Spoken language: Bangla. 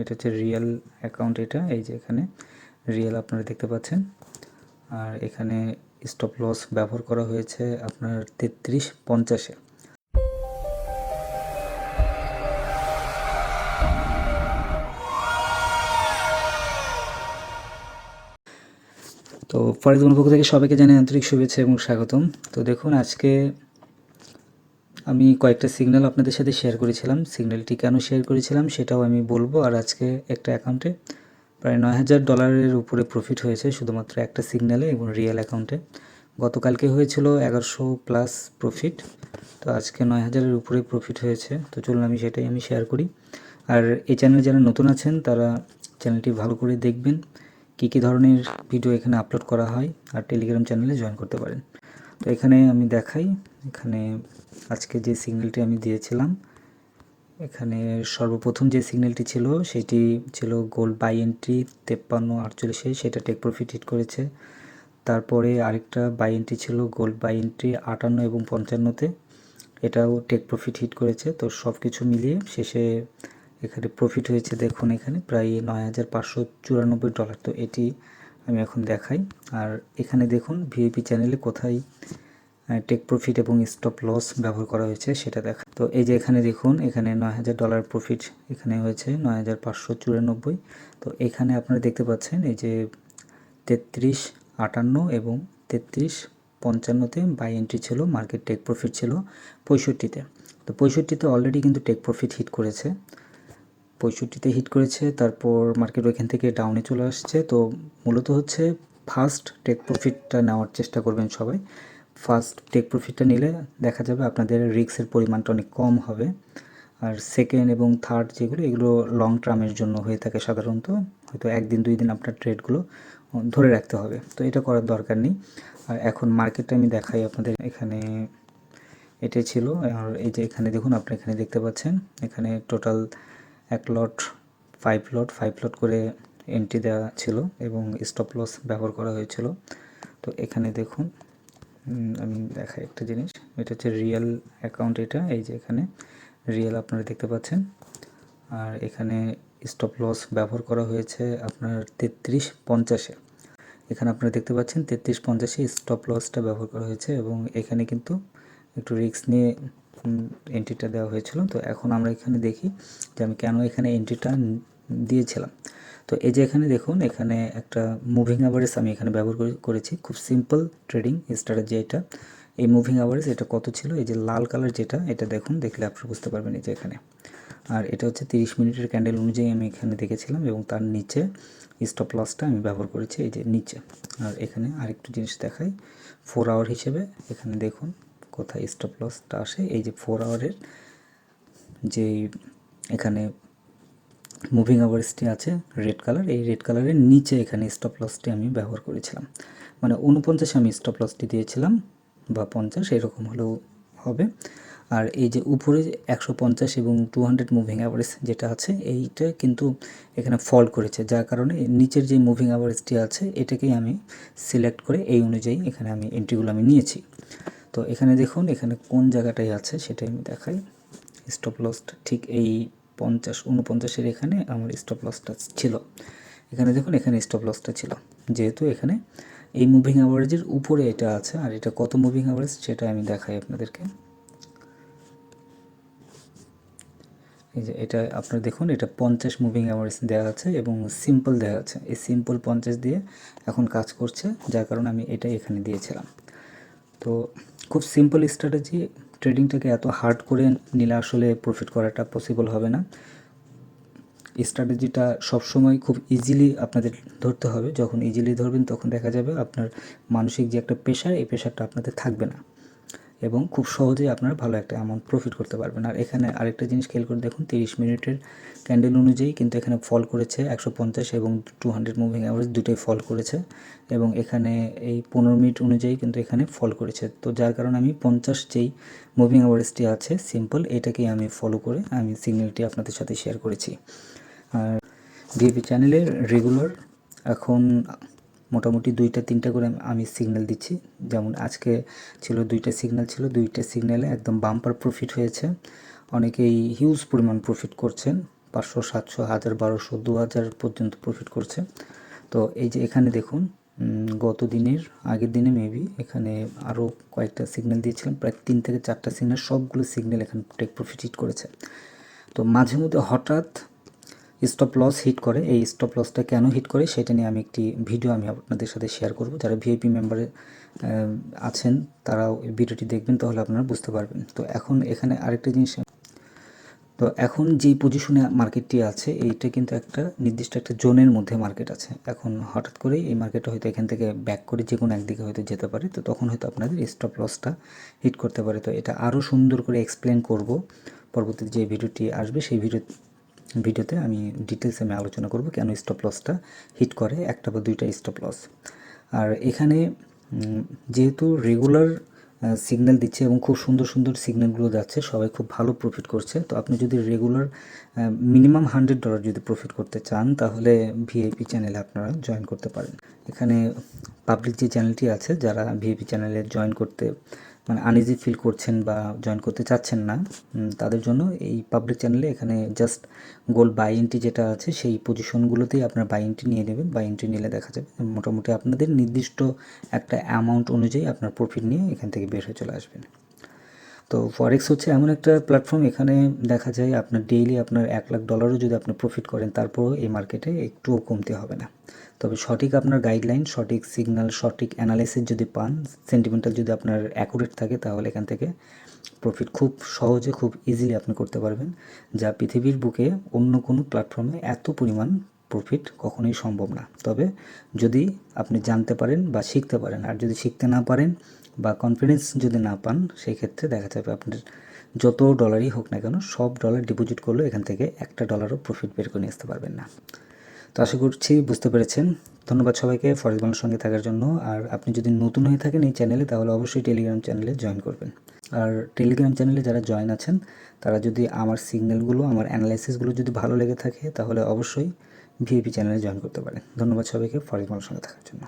এটা হচ্ছে রিয়েল অ্যাকাউন্ট এটা, এই যে এখানে রিয়েল আপনারা দেখতে পাচ্ছেন। আর এখানে স্টপ লস ব্যবহার করা হয়েছে আপনার তেত্রিশ পঞ্চাশে। তো ফরিদগঞ্জ পক্ষ থেকে সবাইকে জানাই আন্তরিক শুভেচ্ছা এবং স্বাগতম। তো দেখুন, আজকে আমি কয়েকটা সিগন্যাল আপনাদের সাথে শেয়ার করেছিলাম। সিগন্যালটি কেন শেয়ার করেছিলাম সেটাও আমি বলব। আর আজকে একটা অ্যাকাউন্টে প্রায় নয় হাজার ডলারের উপরে প্রফিট হয়েছে শুধুমাত্র একটা সিগন্যালে এবং রিয়েল অ্যাকাউন্টে গতকালকে হয়েছিল এগারোশো প্লাস প্রফিট তো আজকে নয় হাজারের উপরে প্রফিট হয়েছে। তো চলুন আমি সেটাই আমি শেয়ার করি। আর এই চ্যানেলে যারা নতুন আছেন, তারা চ্যানেলটি ভালো করে দেখবেন। কী কী ধরনের ভিডিও এখানে আপলোড করা হয়। আর টেলিগ্রাম চ্যানেলে জয়েন করতে পারেন। তো এখানে আমি দেখাই। এখানে আজকে যে সিগন্যালটি আমি দিয়েছিলাম, এখানে সর্বপ্রথম যে সিগন্যালটি ছিল, সেটি ছিল গোল্ড বাই এন্ট্রি তেপ্পান্ন আটচল্লিশে, সেটা টেক প্রফিট হিট করেছে। তারপরে আরেকটা বাই এন্ট্রি ছিল গোল্ড বাই এন্ট্রি আটান্ন এবং পঞ্চান্নতে, এটাও টেক প্রফিট হিট করেছে। তো সব কিছু মিলিয়ে শেষে এখানে প্রফিট হয়েছে, দেখুন এখানে, প্রায় নয় হাজার পাঁচশো চুরানব্বই ডলার। তো এটি আমি এখন দেখাই। আর এখানে দেখুন, ভিআইপি চ্যানেলে কোথায় টেক প্রফিট এবং স্টপ লস ব্যবহার করা হয়েছে, সেটা দেখা। তো এই যে এখানে দেখুন, এখানে নয় হাজার ডলার প্রফিট এখানে হয়েছে, নয় হাজার পাঁচশো চুরানব্বই। তো এখানে আপনারা দেখতে পাচ্ছেন এই যে তেত্রিশ আটান্ন এবং তেত্রিশ পঞ্চান্নতে বাই এন্ট্রি ছিল মার্কেট টেক প্রফিট ছিল পঁয়ষট্টিতে। তো পঁয়ষট্টিতে অলরেডি কিন্তু টেক প্রফিট হিট করেছে। পঁয়ষট্টিতে হিট করেছে, তারপর মার্কেট ওইখান থেকে ডাউনে চলে আসছে। তো মূলত হচ্ছে ফার্স্ট টেক প্রফিটটা নেওয়ার চেষ্টা করবেন সবাই। ফার্স্ট টেক প্রফিটটা নিলে দেখা যাবে আপনাদের রিস্কের পরিমাণটা অনেক কম হবে। আর সেকেন্ড এবং থার্ড যেগুলো, এগুলো লং টার্মের জন্য হয়ে থাকে সাধারণত। হয়তো একদিন, দুই দিন আপনার ট্রেডগুলো ধরে রাখতে হবে। তো এটা করার দরকার নেই। আর এখন মার্কেটটা আমি দেখাই আপনাদের এখানে। এটাই ছিল। আর এই যে এখানে দেখুন, আপনি এখানে দেখতে পাচ্ছেন। এখানে টোটাল এক lot five lot five lot করে এন্ট্রি দেওয়া ছিল এবং স্টপ লস ব্যবহার করা হয়েছিল। তো এখানে দেখুন আমি দেখাই একটা জিনিস। এটা হচ্ছে রিয়েল অ্যাকাউন্ট এটা, এই যে এখানে। রিয়েল আপনারা দেখতে পাচ্ছেন। আর এখানে স্টপ লস ব্যবহার করা হয়েছে আপনার তেত্রিশ পঞ্চাশে। এখানে আপনারা দেখতে পাচ্ছেন তেত্রিশ পঞ্চাশে স্টপ লসটা ব্যবহার করা হয়েছে এবং এখানে কিন্তু একটু রিস্ক নিয়ে এন্ট্রিটা দেওয়া হয়েছিল। তো এখন আমরা এখানে দেখি যে আমি কেন এখানে এন্ট্রিটা দিয়েছিলাম। তো এই যে এখানে দেখুন, এখানে একটা মুভিং অ্যাভারেজ আমি এখানে ব্যবহার করেছি। খুব সিম্পল ট্রেডিং স্ট্র্যাটেজি এটা। এই মুভিং অ্যাভারেজ এটা কত ছিল? এই যে লাল কালার যেটা, এটা দেখুন, দেখলে আপনি বুঝতে পারবেন এই যে এখানে। আর এটা হচ্ছে তিরিশ মিনিটের ক্যান্ডেল অনুযায়ী আমি এখানে দেখেছিলাম এবং তার নিচে স্টপ লসটা আমি ব্যবহার করেছি, এই যে নিচে। আর এখানে আরেকটু জিনিস দেখাই। ফোর আওয়ার হিসেবে এখানে দেখুন কোথায় স্টপ লসটা আসে। এই যে ফোর আওয়ারের যে এখানে মুভিং অ্যাভারেজটি আছে রেড কালার এই রেড কালারের নিচে এখানে স্টপ লসটি আমি ব্যবহার করেছিলাম। মানে উনপঞ্চাশে আমি স্টপ লসটি দিয়েছিলাম, বা পঞ্চাশ, এরকম হলেও হবে। আর এই যে উপরে একশো পঞ্চাশ এবং টু হান্ড্রেড মুভিং অ্যাভারেজ যেটা আছে, এইটা কিন্তু এখানে ফল করেছে। যার কারণে নিচের যে মুভিং অ্যাভারেজটি আছে, এটাকেই আমি সিলেক্ট করে এই অনুযায়ী এখানে আমি এন্ট্রিগুলো আমি নিয়েছি। তো এখানে দেখুন, এখানে কোন জায়গাটায় আছে সেটাই আমি দেখাই। স্টপ লসটা ঠিক এই পঞ্চাশ উনপঞ্চাশের এখানে আমার স্টপ লসটা ছিল। এখানে দেখুন, এখানে স্টপ লসটা ছিল। যেহেতু এখানে এই মুভিং অ্যাভারেজের উপরে এটা আছে, আর এটা কত মুভিং অ্যাভারেজ সেটা আমি দেখাই আপনাদেরকে। এই যে এটা আপনারা দেখুন, এটা পঞ্চাশ মুভিং অ্যাভারেজ দেওয়া আছে এবং সিম্পল দেওয়া আছে। এই সিম্পল পঞ্চাশ দিয়ে এখন কাজ করছে, যার কারণে আমি এটাই এখানে দিয়েছিলাম। তো খুব সিম্পল স্ট্র্যাটেজি ট্রেডিংটাকে এত হার্ড করে নিলে আসলে প্রফিট করাটা পসিবল হবে না। স্ট্র্যাটেজিটা সবসময় খুব ইজিলি আপনাদের ধরতে হবে। যখন ইজিলি ধরবেন, তখন দেখা যাবে আপনার মানসিক যে একটা প্রেশার এই প্রেশারটা আপনাদের থাকবে না। এবং খুব সহজেই আপনারা ভালো একটা অ্যামাউন্ট প্রফিট করতে পারবেন। আর এখানে আরেকটা জিনিস খেয়াল করে দেখুন, তিরিশ মিনিটের ক্যান্ডেল অনুযায়ী কিন্তু এখানে ফল করেছে একশো পঞ্চাশ এবং টু হান্ড্রেড মুভিং অ্যাভারেজ দুটোই ফল করেছে এবং এখানে এই পনেরো মিনিট অনুযায়ী কিন্তু এখানে ফল করেছে। তো যার কারণে আমি পঞ্চাশ যেই মুভিং অ্যাভারেজটি আছে সিম্পল এটাকেই আমি ফলো করে আমি সিগন্যালটি আপনাদের সাথে শেয়ার করেছি। আর ডিএপি চ্যানেলের রেগুলার এখন মোটামুটি দুইটা, তিনটা করে আমি সিগন্যাল দিচ্ছি। যেমন আজকে ছিল দুইটা সিগন্যাল ছিল, দুইটা সিগন্যালে একদম বাম্পার প্রফিট হয়েছে। অনেকেই হিউজ পরিমাণ প্রফিট করছেন, পাঁচশো, সাতশো, হাজার, বারোশো, দু হাজার পর্যন্ত প্রফিট করছে। তো এই যে এখানে দেখুন গত দিনের, আগের দিনে মেবি এখানে আরও কয়েকটা সিগন্যাল দিয়েছিলাম, প্রায় তিন থেকে চারটা সিগন্যাল সবগুলো সিগন্যাল এখানে টেক প্রফিট করেছে। তো মাঝে মধ্যে হঠাৎ স্টপ লস হিট করে, এই স্টপ লসটা কেন হিট করে সেটা নিয়ে আমি একটি ভিডিও আমি আপনাদের সাথে শেয়ার করব। যারা ভিআইপি মেম্বারে আছেন, তারাও এই ভিডিওটি দেখবেন, তাহলে আপনারা বুঝতে পারবেন। তো এখন এখানে আরেকটা জিনিস, তো এখন যেই পজিশনে মার্কেটটি আছে, এইটা কিন্তু একটা নির্দিষ্ট একটা জোনের মধ্যে মার্কেট আছে। এখন হঠাৎ করেই এই মার্কেটটা হয়তো এখান থেকে ব্যাক করে যে কোনো একদিকে হয়তো যেতে পারে, তো তখন হয়তো আপনাদের স্টপ লসটা হিট করতে পারে। তো এটা আরও সুন্দর করে এক্সপ্লেন করব। পরবর্তীতে যে ভিডিওটি আসবে, সেই ভিডিও ভিডিওতে আমি ডিটেলসে আমি আলোচনা করব কেন স্টপ লসটা হিট করে একটা বা দুইটা স্টপ লস আর এখানে যেহেতু রেগুলার সিগন্যাল দিচ্ছে এবং খুব সুন্দর সুন্দর সিগন্যালগুলো যাচ্ছে, সবাই খুব ভালো প্রফিট করছে। তো আপনি যদি রেগুলার মিনিমাম হান্ড্রেড ডলার যদি প্রফিট করতে চান, তাহলে ভিআইপি চ্যানেলে আপনারা জয়েন করতে পারেন। এখানে পাবলিক যে চ্যানেলটি আছে, যারা ভিআইপি চ্যানেলে জয়েন করতে মানে আনইজি ফিল করছেন বা জয়েন করতে চাচ্ছেন না তাদের জন্য এই পাবলিক চ্যানেলে এখানে জাস্ট গোল বাই এন্ট্রি যেটা আছে, সেই পজিশনগুলোতেই আপনার বাই এন্ট্রি নিয়ে নেবেন। বাই এন্ট্রি নিলে দেখা যাবে মোটামুটি আপনাদের নির্দিষ্ট একটা অ্যামাউন্ট অনুযায়ী আপনার প্রফিট নিয়ে এখান থেকে বের হয়ে চলে আসবেন। তো ফরেক্স হচ্ছে এমন একটা প্ল্যাটফর্ম এখানে দেখা যায় আপনার ডেইলি আপনার এক লাখ ডলারও যদি আপনি প্রফিট করেন, তারপরও এই মার্কেটে একটুও কমতে হবে না। তবে সঠিক আপনার গাইডলাইন সঠিক সিগন্যাল সঠিক অ্যানালাইসিস যদি পান সেন্টিমেন্টাল যদি আপনার অ্যাকুরেট থাকে, তাহলে এখান থেকে প্রফিট খুব সহজে, খুব ইজিলি আপনি করতে পারবেন, যা পৃথিবীর বুকে অন্য কোনো প্ল্যাটফর্মে এত পরিমাণ প্রফিট কখনোই সম্ভব না। তবে যদি আপনি জানতে পারেন বা শিখতে পারেন, আর যদি শিখতে না পারেন বা কনফিডেন্স যদি না পান সেই ক্ষেত্রে দেখা যাবে আপনার যত ডলারই হোক না কেন, সব ডলার ডিপোজিট করলেও এখান থেকে একটা ডলারও প্রফিট বের করে নিয়ে আসতে পারবেন না। তো আশা করছি বুঝতে পেরেছেন। ধন্যবাদ সবাইকে ফরেজ বাংলার সঙ্গে থাকার জন্য। আর আপনি যদি নতুন হয়ে থাকেন এই চ্যানেলে, তাহলে অবশ্যই টেলিগ্রাম চ্যানেলে জয়েন করবেন। আর টেলিগ্রাম চ্যানেলে যারা জয়েন আছেন, তারা যদি আমার সিগন্যালগুলো আমার অ্যানালাইসিসগুলো যদি ভালো লেগে থাকে, তাহলে অবশ্যই ভিআইপি চ্যানেলে জয়েন করতে পারেন। ধন্যবাদ সবাইকে ফরেজ বাংলার সঙ্গে থাকার জন্য।